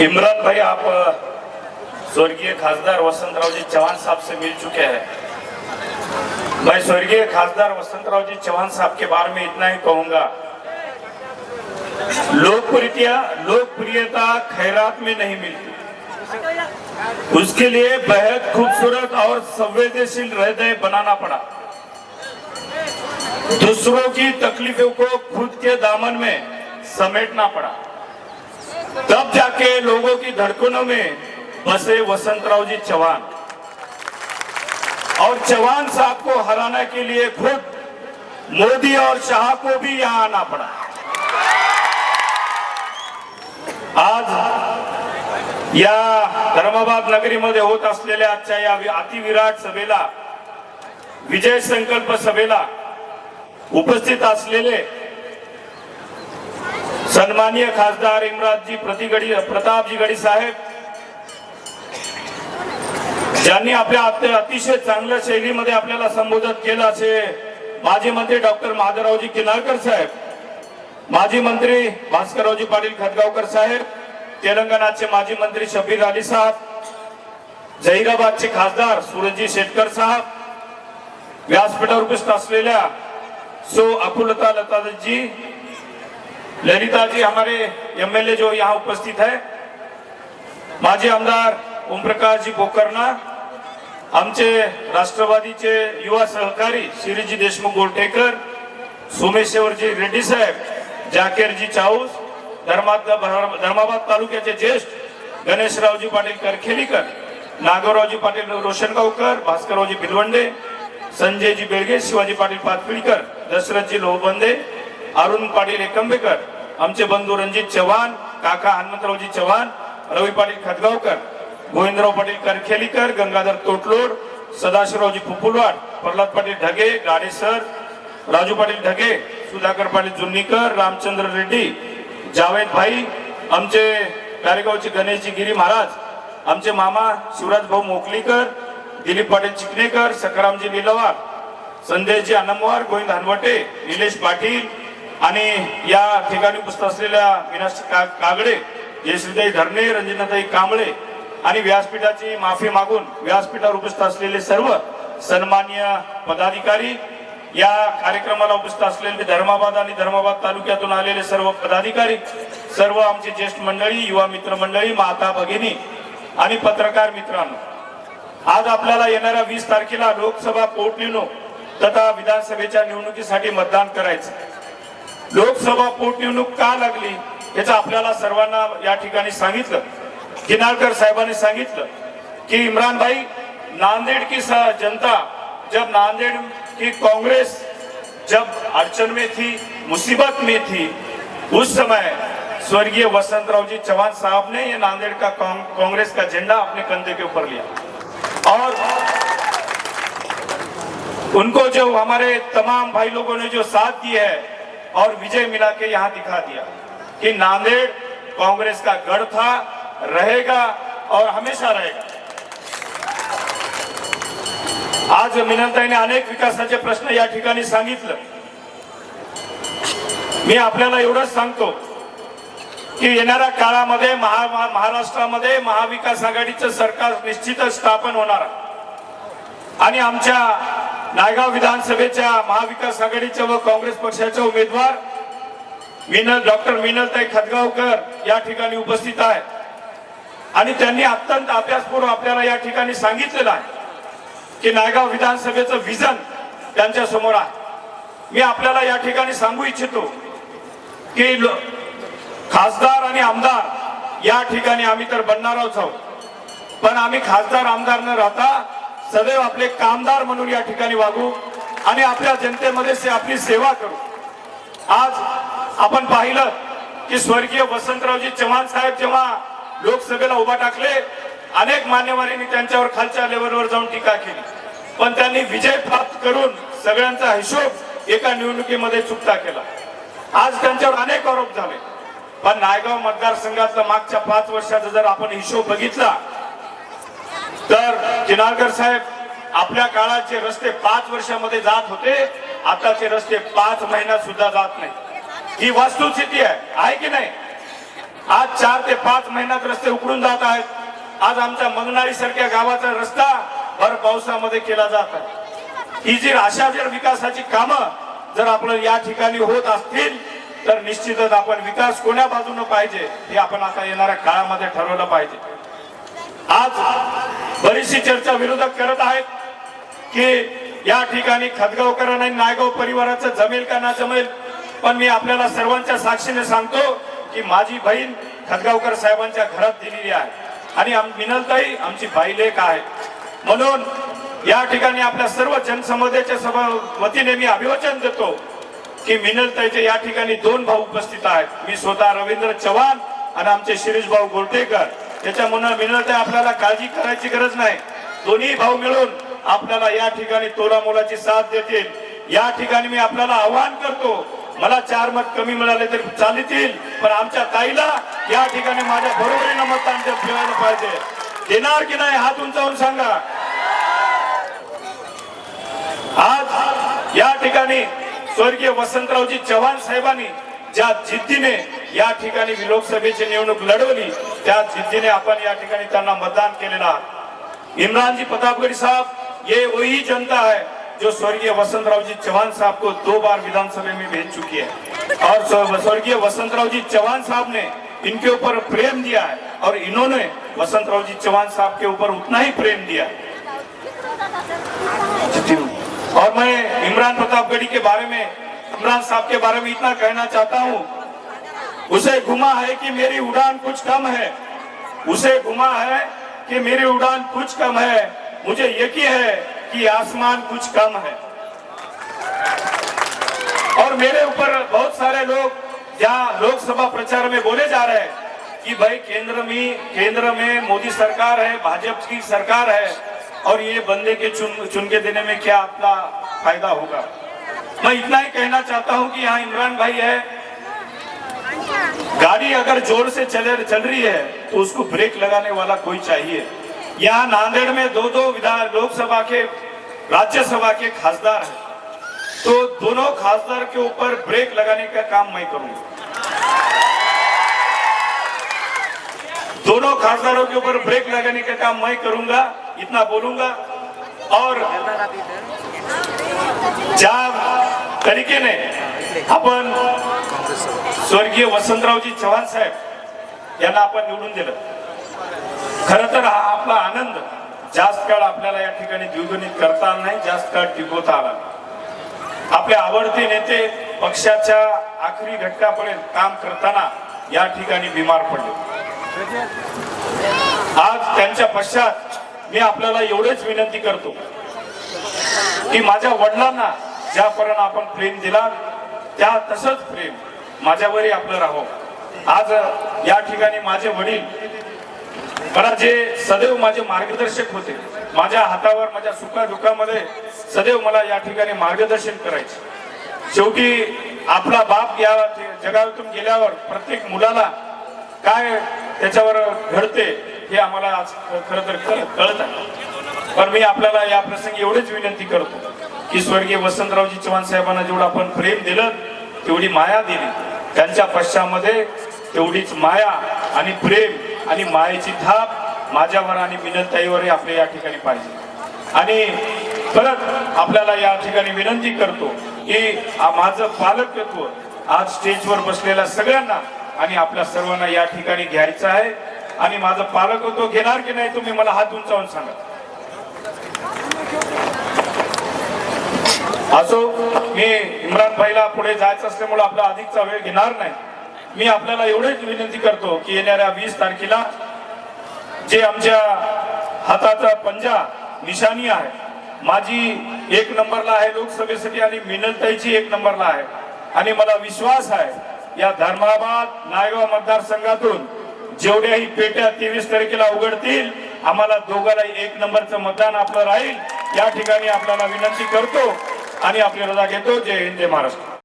इमरान भाई, आप स्वर्गीय खासदार वसंतराव जी चौहान साहब से मिल चुके हैं। मैं स्वर्गीय खासदार वसंतराव जी चौहान साहब के बारे में इतना ही कहूँगा। लोकप्रियता लोकप्रियता खैरात में नहीं मिलती। उसके लिए बेहद खूबसूरत और संवेदनशील हृदय बनाना पड़ा। दूसरों की तकलीफों को खुद के दामन में समेटना पड़ा। तब जाके लोगों की धड़कनों में बसे वसंतराव जी चौहान। और चौहान साहब को हराने के लिए खुद मोदी और शाह को भी यहां आना पड़ा। आज या धर्माबाद नगरीमध्ये होत असलेल्या आजच्या या अतिविराट सभेला विजय संकल्प सभेला उपस्थित असलेले सन्मानीय खासदार इमराजजी प्रतिगडी प्रतापजी गडी साहेब ज्यांनी आपल्या अतिशय चांगल्या शैलीमध्ये आपल्याला संबोधित केलं असे माजी मंत्री डॉक्टर महादेवरावजी किनाळकर साहेब माजी मंत्री भास्कररावजी पाटील खतगावकर साहेब तेलंगणाचे माजी मंत्री शबीर अली साहेब जहिराबादचे खासदार सूरजजी शेटकर साहेब व्यासपीठावर उपस्थित असलेल्या सो अकुलता लताजी ललिता जी हमारे एमएलए जो यहाँ उपस्थित है माजी आमदार ओम प्रकाश जी पोकरना आमचे राष्ट्रवादीचे युवा सहकारी श्रीजी देशमुख गोलटेकर सोमेश्वरजी रेड्डी साहेब जाकेरजी चाऊस धर्माबाद तालुक्याचे ज्येष्ठ गणेशरावजी पाटील करखेलीकर नागवरावजी पाटील रोशनगावकर भास्कररावजी भिलवंडे संजयजी बेळगे शिवाजी पाटील पातपिळकर दशरथजी लोहबंदे अरुण पाटील एकंबेकर आमचे बंधू रणजित चव्हाण काका हनुमंतरावजी चव्हाण रवी पाटील खतगावकर गोविंदराव पाटील करखेलीकर गंगाधर तोटलोड सदाशिवरावजी पुपुलवाड प्रल्हाद पाटील ढगे गाडेसर राजू पाटील ढगे सुधाकर पाटील जुन्नीकर रामचंद्र रेड्डी जावेद भाई आमचे गारेगावचे गणेशजी गिरी महाराज आमचे मामा शिवराज भाऊ मोकलीकर दिलीप पाटील चिकणेकर सकारामजी निलवार संदेशजी अनमवार गोविंद हनवटे निलेश पाटील आणि या ठिकाणी उपस्थित असलेल्या विनाश का- कागडे जयश्रीताई धरणे रंजनाताई कांबळे आणि व्यासपीठाची माफी मागून व्यासपीठावर उपस्थित असलेले सर्व सन्मान्य पदाधिकारी या कार्यक्रमाला उपस्थित असलेले धर्माबाद आणि धर्माबाद तालुक्यातून आलेले सर्व पदाधिकारी सर्व आमचे ज्येष्ठ मंडळी युवा मित्र मंडळी माता भगिनी आणि पत्रकार मित्रांनो आज आपल्याला येणाऱ्या वीस तारखेला लोकसभा पोटनिवडणूक तथा विधानसभेच्या निवडणुकीसाठी मतदान करायचं लोकसभा पोटनिवडणूक का लागली, याचं आपल्याला सर्वांना या ठिकाणी सांगितलं. किनाळकर साहेबांनी सांगितलं की इम्रान भाई नांदेड़ की जनता, जब नांदेड़ की कांग्रेस, जब अड़चन में थी, मुसीबत में थी, उस समय स्वर्गीय वसंतराव जी चौहान साहब ने ये नांदेड़ का कांग्रेस का झंडा अपने कंधे के ऊपर लिया। और उनको जो हमारे तमाम भाई लोगों ने जो साथ दिया है और विजय मिला के यहाँ दिखा दिया कि नांदेड़ कांग्रेस का गढ़ था रहेगा और हमेशा रहेगा। आज मिनलताईने अनेक विकासाचे प्रश्न या ठिकाणी सांगितलं। मी आपल्याला एवढंच सांगतो की येणाऱ्या काळामध्ये महा महा- महाराष्ट्रामध्ये महाविकास आघाडीचं सरकार निश्चितच स्थापन होणार आणि आमच्या नायगाव विधानसभेच्या महाविकास आघाडीचे व काँग्रेस पक्षाचे उमेदवार मिनल डॉक्टर मिनलताई खतगावकर या ठिकाणी उपस्थित आहे आणि त्यांनी अत्यंत अभ्यासपूर्व आपल्याला या ठिकाणी सांगितलेलं आहे की नायगाव विधानसभेचं विजन त्यांच्यासमोर आहे. मी आपल्याला या ठिकाणी सांगू इच्छितो की लो- खासदार आणि आमदार या ठिकाणी आम्ही तर बनणारच आहोत. पण आम्ही खासदार आमदार न राहता सदैव आपले कामदार म्हणून या ठिकाणी वागू आणि आपल्या जनतेमध्ये से आपली सेवा करू. आज आपण पाहिलं की स्वर्गीय वसंतरावजी चव्हाण साहेब जेव्हा लोकसभेला उभा टाकले अनेक मान्यवरांनी त्यांच्यावर खालच्या लेवलवर जाऊन टीका केली. पण त्यांनी विजय प्राप्त करून सगळ्यांचा हिशोब एका निवडणुकीमध्ये चुकता केला. आज त्यांच्यावर अनेक आरोप झाले. पण नायगाव मतदारसंघातला मागच्या पाच वर्षाचा जर आपण हिशोब बघितला तर किनारकर साहेब आपल्या काळाचे रस्ते पाच वर्षामध्ये जात होते. आताचे रस्ते पाच महिन्यात सुद्धा जात नाही ही वास्तुस्थिती आहे. आहे की नाही? आज चार ते पाच महिन्यात रस्ते उकडून जात आहेत. आज आमच्या मंगनाळी सारख्या गावाचा रस्ता भर पावसामध्ये केला जात आहे. ही जी अशा जर विकासाची कामं जर आपलं या ठिकाणी होत असतील तर निश्चितच आपण विकास कोण्या बाजूने पाहिजे हे आपण आता येणाऱ्या काळामध्ये ठरवलं पाहिजे. आज बरीचशी चर्चा विरोधक करत आहेत की या ठिकाणी खतगावकरांना आणि नायगाव परिवाराचं जमेल का ना जमेल? पण मी आपल्याला सर्वांच्या साक्षीने सांगतो की माझी बहीण खतगावकर साहेबांच्या घरात दिलेली आहे. आणि आम- मिनलताई आमची बाईलेख आहे. म्हणून या ठिकाणी आपल्या सर्व जनसमुदायाच्या सभा वतीने मी अभिवचन देतो की मिनलताईचे या ठिकाणी दोन भाऊ उपस्थित आहेत. मी स्वतः रवींद्र चव्हाण आणि आमचे शिरीष भाऊ गोलटेकर त्याच्यामुळे मिळत आपल्याला काळजी करायची गरज नाही. दोन्ही भाऊ मिळून आपल्याला या ठिकाणी तोला मोलाची साथ देतील. या ठिकाणी मी आपल्याला आवाहन करतो. मला चार मत कमी मिळाले तरी चालतील पण आमच्या ताईला या ठिकाणी माझ्या बरोबरीनं मतदान ठेवायला पाहिजे. देणार की नाही हात उंचावून सांगा. आज या ठिकाणी स्वर्गीय वसंतरावजी चव्हाण साहेबांनी ज्या जिद्दीने या ठिकाणी लोकसभेची निवडणूक लढवली त्या जिद्दीने आपण या ठिकाणी त्यांना मतदान केलेलं आहे. इमरान जी प्रतापगढ़ी साहब ये वही जनता है जो स्वर्गीय वसंतराव जी चौहान साहब को दो बार विधानसभा में भेज चुकी है. और स्वर्गीय वसंतराव जी चौहान साहब ने इनके ऊपर प्रेम दिया है, और इन्होंने वसंतराव जी चौहान साहब के ऊपर उतना ही प्रेम दिया और मैं इमरान प्रतापगढ़ी के बारे में, इमरान साहब के बारे में इतना कहना चाहता हूँ उसे घुमा है कि मेरी उड़ान कुछ कम है। उसे घुमा है कि मेरी उड़ान कुछ कम है। मुझे यकीन है कि आसमान कुछ कम है। और मेरे ऊपर बहुत सारे लोग जहाँ लोकसभा प्रचार में बोले जा रहे हैं कि भाई केंद्र में केंद्र में मोदी सरकार है, भाजपा की सरकार है, और ये बंदे के चुन चुन के देने में क्या अपना फ़ायदा होगा? मैं इतना ही कहना चाहता हूँ कि यहाँ इमरान भाई है गाड़ी अगर ज़ोर से चले, चल रही है तो उसको ब्रेक लगाने वाला कोई चाहिए। यहाँ नांदेड़ में दो दो विधान, लोकसभा के, राज्यसभा के खासदार हैं। तो दोनों खासदार के ऊपर ब्रेक लगाने का काम मैं करूँगा। दोनों खासदारों के ऊपर ब्रेक लगाने का काम मैं करूँगा, इतना बोलूँगा। और तरीके तरीकेने आपण स्वर्गीय वसंतरावजी चव्हाण साहेब यांना आपण निवडून दिलं. खर तर हा आपला आनंद जास्त काळ आपल्याला या ठिकाणी द्विगुणित करता आला नाही जास्त काळ टिकवता आला. आपले आवडते नेते पक्षाच्या आखरी घटकापर्यंत काम करताना या ठिकाणी बिमार पडले. आज त्यांच्या पश्चात मी आपल्याला एवढेच विनंती करतो की माझ्या वडिलांना ज्यापर्यंत आपण प्रेम दिला त्या तसंच प्रेम. माझ्यावरही आपलं राहो आज या ठिकाणी माझे वडील मला जे सदैव माझे मार्गदर्शक होते माझ्या हातावर माझ्या सुखा दुःखामध्ये सदैव मला या ठिकाणी मार्गदर्शन करायचे. शेवटी आपला बाप या जगातून गेल्यावर प्रत्येक मुलाला काय त्याच्यावर घडते हे आम्हाला आज खरं तर कळ- कळत आहे. पण मी आपल्याला या प्रसंगी एवढीच विनंती करतो की स्वर्गीय वसंतरावजी चव्हाण साहेबांना जेवढं आपण प्रेम दिलं तेवढी माया दिली. त्यांच्या पश्चामध्ये तेवढीच माया आणि प्रेम आणि मायेची थाप माझ्यावर आणि मिनलताईवरही आपल्या या ठिकाणी पाहिजे. आणि परत आपल्याला या ठिकाणी विनंती करतो की माझं पालकत्व आज स्टेजवर बसलेल्या सगळ्यांना आणि आपल्या सर्वांना या ठिकाणी घ्यायचं आहे. आणि माझं पालकत्व घेणार की नाही तुम्ही मला हात उंचावून सांगा. असो मी इम्रान भाईला पुढे जायचं असल्यामुळे आपला अधिकचा वेळ घेणार नाही. मी आपल्याला एवढीच विनंती करतो की येणाऱ्या वीस तारखेला जे आमच्या हाताचा पंजा निशाणी आहे माझी एक नंबरला आहे लोकसभेसाठी आणि मिनलताईची एक नंबरला आहे. आणि मला विश्वास आहे या धर्माबाद नायगाव मतदारसंघातून जेवढ्याही पेट्या तेवीस तारखेला उघडतील आम्हाला दोघांना एक नंबरचं मतदान आपलं राहील. या ठिकाणी आपल्याला विनंती करतो आणि आपली रजा घेतो. जय हिंद जय महाराष्ट्र.